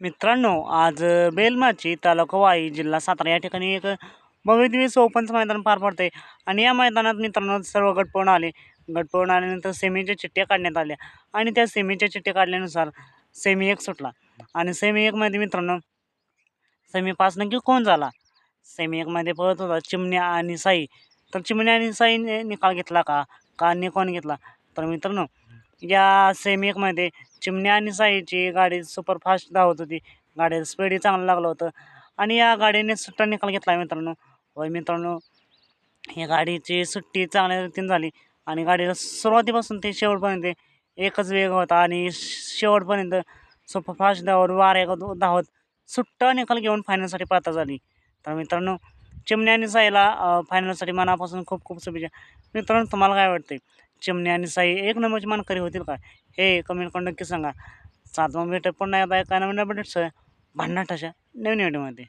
मित्रांनो आज बेलमाची तालुका वाई जिल्हा सातारा या ठिकाणी एक भव्यदिवस ओपनचं मैदान पार पडते आणि या मैदानात मित्रांनो सर्व गटपवून आले. गट आल्यानंतर सेमीच्या चिठ्ठ्या काढण्यात आल्या. आणि त्या सेमीच्या चिठ्ठ्या काढल्यानुसार सेमी एक सुटला. आणि सेमी एकमध्ये मित्रांनो सेमी पास नक्की कोण झाला? सेमी एकमध्ये पळत होता चिमण्या आणि साई. तर चिमण्या आणि साईने निकाल घेतला का? का कोण घेतला? तर मित्रांनो या सेमी एकमध्ये चिमण्या आणि साईची गाडी सुपरफास्ट धावत होती. गाडीला स्पीडही चांगलं लागलं होतं. आणि या गाडीने सुट्टा निकाल घेतला मित्रांनो. होय मित्रांनो या गाडीची सुट्टी चांगल्या रीतीने झाली. आणि गाडीला सुरुवातीपासून ते शेवटपर्यंत एकच वेग होता. आणि शेवटपर्यंत सुपरफास्ट धावत वाऱ्या धावत सुट्टा निकाल घेऊन फायनलसाठी पात्र झाली. तर मित्रांनो चिमण्या आणि साईला फायनलसाठी मनापासून खूप खूप शुभेच्छा. मित्रांनो तुम्हाला काय वाटते चिमणी आणि साई एक नंबरची मानकरी होतील का? हे कमेंट करून नक्की सांगा. सातवा भेटत पण नाही आता एका नवीन अपडेट्स भांडणाट अशा नवीन व्हिडिओमध्ये